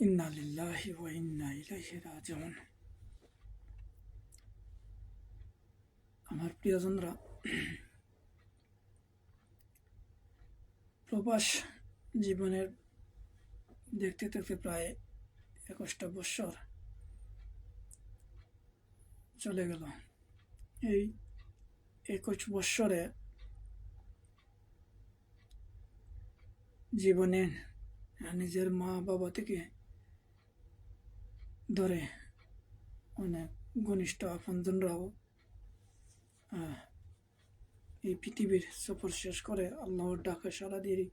ইন্না লিল্লাহি ওয়া ইন্না ইলাইহি রাজিউন আমার প্রিয়জনরা প্রবাস জীবনের দেখতে দেখতে প্রায় একুশটা বৎসর চলে গেল। এই একুশ বৎসরে জীবনে নিজের মা বাবা থেকে ধরে অনেক ঘনিষ্ঠ আপনজনরাও এই পৃথিবীর সফর শেষ করে আল্লাহর ডাকে সারা দিয়ে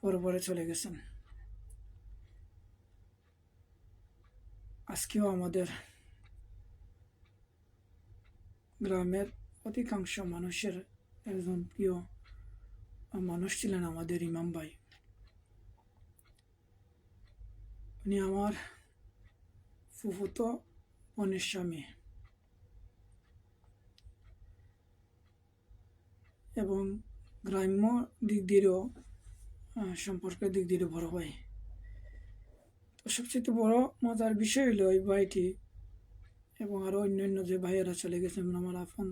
পরপরে চলে গেছেন। আজকেও আমাদের গ্রামের অধিকাংশ মানুষের একজন প্রিয় মানুষ ছিলেন আমাদের ইমাম ভাই। উনি আমার ফুফুতো বোনের স্বামী এবং গ্রাম্য দিক দিয়েও সম্পর্কের দিক দিয়ে বড় ভাই তো সবচেয়ে বড় মজার বিষয় হলো এই ভাইটি এবং আরও অন্যান্য যে ভাইয়েরা চলে গেছেন আমার আফন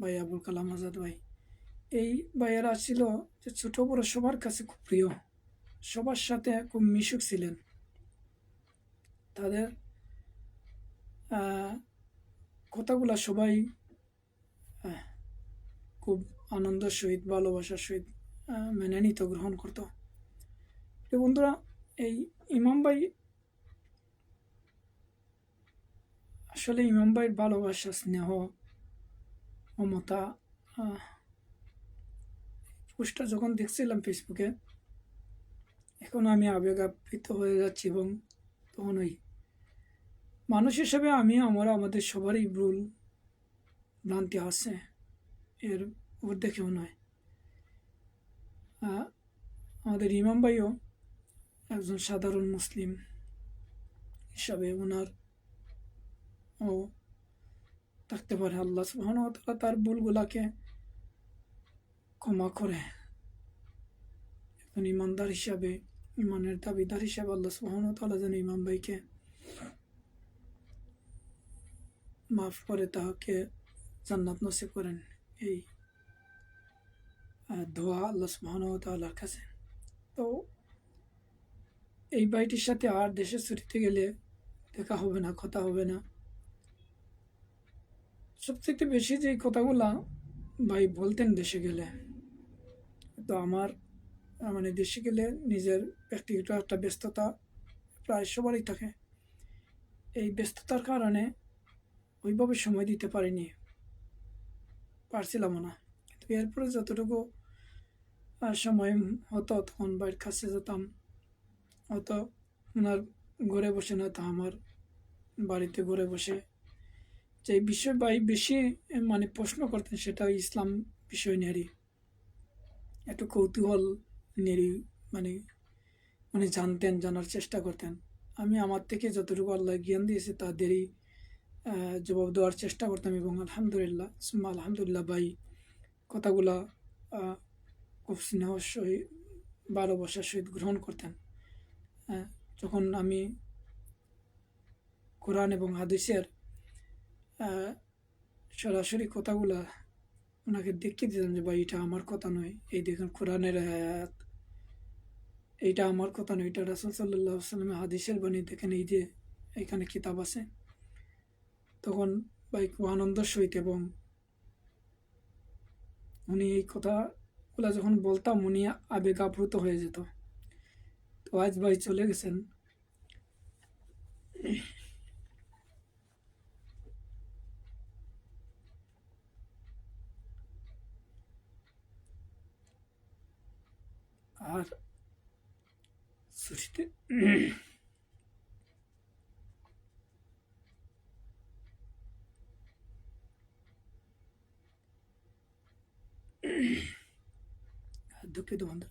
ভাই, আবুল কালাম আজাদ ভাই। এই ভাইয়েরা ছিল যে ছোট বড় সবার কাছে খুব প্রিয়। সবার সাথে খুব মিশুক ছিলেন। তাদের কথাগুলো সবাই খুব আনন্দের সহিত, ভালোবাসার সহিত মেনে নিত, গ্রহণ করত। বন্ধুরা, এই ইমাম ভাই আসলে ইমাম ভাইয়ের ভালোবাসা, স্নেহ, মমতা পোস্টটা যখন দেখছিলাম ফেসবুকে এখন আমি আবেগ আপ্লিত হয়ে যাচ্ছি এবং তখন ওই মানুষ হিসেবে আমি, আমরা, আমাদের সবারই ভুল ভ্রান্তি আছে। এর ওর দেখেও নয়। আমাদের ইমাম ভাইও একজন সাধারণ মুসলিম হিসাবে ওনার ও থাকতে পারে। আল্লাহ সুবহান তারা তার ভুলগুলাকে ক্ষমা করে। একজন ইমানদার হিসাবে ইমানের দাবিদার হিসাবে আল্লাহ সুবহান তাআলা যেন ইমাম ভাইকে মাফ করে, তাহাকে জান্নাত নসিব করেন। এই দোয়া আল্লাহ সুবহান তাআলার কাছে। তো এই ভাইটির সাথে আর দেশে ছুটিতে গেলে দেখা হবে না, কথা হবে না। সবথেকে বেশি যে কথাগুলা ভাই বলতেন দেশে গেলে, তো আমার মানে দেশে গেলে নিজের ব্যক্তিগত একটা ব্যস্ততা প্রায় সবারই থাকে। এই ব্যস্ততার কারণে ওইভাবে সময় দিতে পারিনি পারছিলাম না। কিন্তু এরপরে যতটুকু সময় হতো তখন বাইরের কাছে যেতাম। হয়তো ওনার ঘরে বসে না নয়তো আমার বাড়িতে ঘরে বসে। যে বিষয় ভাই বেশি মানে প্রশ্ন করতেন সেটা ইসলাম বিষয় নিয়েরই একটু কৌতূহল নিয়েরই মানে মানে জানতেন, জানার চেষ্টা করতেন। আমি আমার থেকে যতটুকু আল্লাহ জ্ঞান দিয়েছে তাদেরই জবাব দেওয়ার চেষ্টা করতাম এবং আলহামদুলিল্লাহ, সুম্মা আলহামদুলিল্লাহ ভাই, কথাগুলা খুব স্নেহ সহিত ভালোবাসার সহিত গ্রহণ করতেন। যখন আমি কোরআন এবং হাদিসের সরাসরি কথাগুলা ওনাকে দেখিয়ে দিতাম যে, ভাই, এটা আমার কথা নয়। এই দেখুন কোরআনের আয়াত। এইটা আমার কথা নয়, এটা রাসুল সাল্লাহ হাদিসের বাণী। দেখেন এই যে এখানে কিতাব আছে। তখন, ভাই, খুব আনন্দের সহিত এবং উনি এই কথাগুলো যখন বলতাম, উনি আবেগ আপ্লুত হয়ে যেত। তো আজ ভাই চলে গেছেন। আর ছুটিতে দুঃখিত বন্ধু।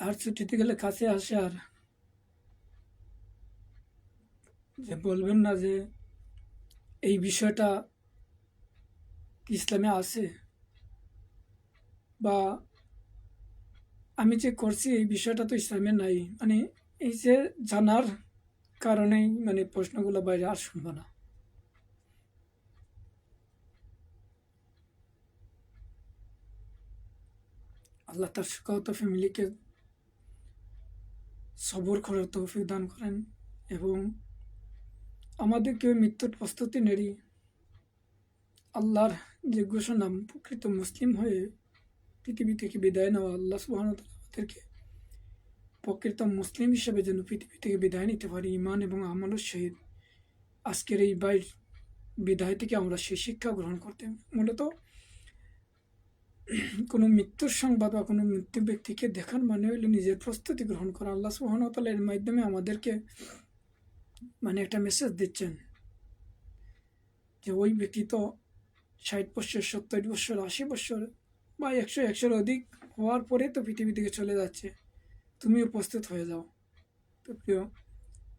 আর ছুটিতে গেলে কাছে আসে আর যে বলবেন না যে এই বিষয়টা ইসলামে আছে বা আমি যে করছি এই বিষয়টা তো ইসলামে নাই। মানে এই যে জানার কারণেই মানে প্রশ্নগুলো বাইরে আর শুনব না। আল্লাহ তার সুখাহত ফ্যামিলিকে সবর করার তৌফিক দান করেন এবং আমাদেরকে মৃত্যুর প্রস্তুতি নেড়ি। আল্লাহর যে ঘোষণা, প্রকৃত মুসলিম হয়ে পৃথিবী থেকে বিদায় নেওয়া আল্লাহ সুবাহন আমাদেরকে প্রকৃত মুসলিম হিসেবে যেন পৃথিবী থেকে বিদায় নিতে পারি ইমান এবং আমলের সহিত। আজকের এই বাইর বিদায় থেকে আমরা সেই শিক্ষা গ্রহণ করতে মূলত কোনো মৃত্যুর সংবাদ বা কোনো মৃত্যু ব্যক্তিকে দেখার মানে হইলে নিজের প্রস্তুতি গ্রহণ করা। আল্লাহ সুবাহতালের মাধ্যমে আমাদেরকে মানে একটা মেসেজ দিচ্ছেন যে ওই ব্যক্তি তো ষাট বছর, সত্তর বছর, আশি বছর বা একশো একশোর অধিক হওয়ার পরে তো পৃথিবী থেকে চলে যাচ্ছে। তুমিও প্রস্তুত হয়ে যাও। তো প্রিয়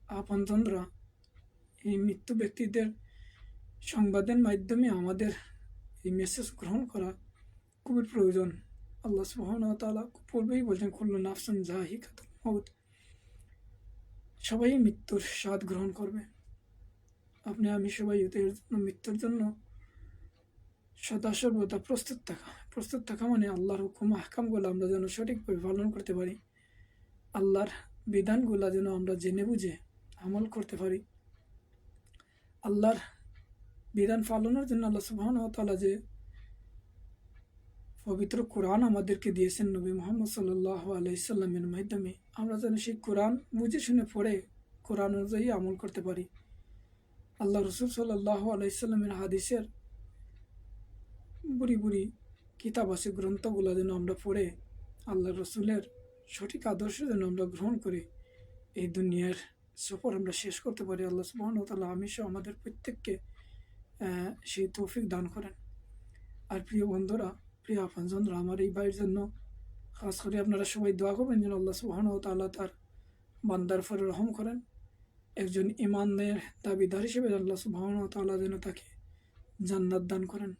আপনতন্ত্রা এই মৃত্যু ব্যক্তিদের সংবাদের মাধ্যমে আমাদের এই মেসেজ গ্রহণ করা খুবই প্রয়োজন। আল্লাহ সুবহান তাআলা পূর্বেই বলছেন খুল্লু নাফসান জাহি মৌত সবাই মৃত্যুর স্বাদ গ্রহণ করবে। আপনি, আমি সবাই জন্য মৃত্যুর জন্য সদা সর্বদা প্রস্তুত থাকা। প্রস্তুত থাকা মানে আল্লাহর হুকুম, আহকামগুলো আমরা যেন সঠিকভাবে পালন করতে পারি। আল্লাহর বিধানগুলো যেন আমরা জেনে বুঝে আমল করতে পারি। আল্লাহর বিধান পালনের জন্য আল্লাহ সুবহান তাআলা যে পবিত্র কোরআন আমাদেরকে দিয়েছেন নবী মোহাম্মদ সাল্লাহ আলাইসাল্লামের মাধ্যমে, আমরা যেন সেই কোরআন বুঝে শুনে পড়ে কোরআন অনুযায়ী আমল করতে পারি। আল্লাহ রসুল সাল্লাহ আলাইসাল্লামের হাদিসের বুড়ি বুড়ি কিতাব আছে গ্রন্থগুলো যেন আমরা পড়ে আল্লাহ রসুলের সঠিক আদর্শ যেন আমরা গ্রহণ করে, এই দুনিয়ার সফর আমরা শেষ করতে পারি। আল্লাহ সুবাহন তাল্লাহ আমি সহ আমাদের প্রত্যেককে সেই তৌফিক দান করেন। আর প্রিয় বন্ধুরা, প্রিয় আপনজনরা, আমার এই ভাইয়ের জন্য খাস করে আপনারা সবাই দোয়া করবেন যেন আল্লাহ সুবাহন তাল্লাহ তার বান্দার ফরে রহম করেন। একজন ইমানের দাবিদার হিসেবে আল্লাহ সুবাহন তাল্লাহ যেন তাকে জান্নাত দান করেন।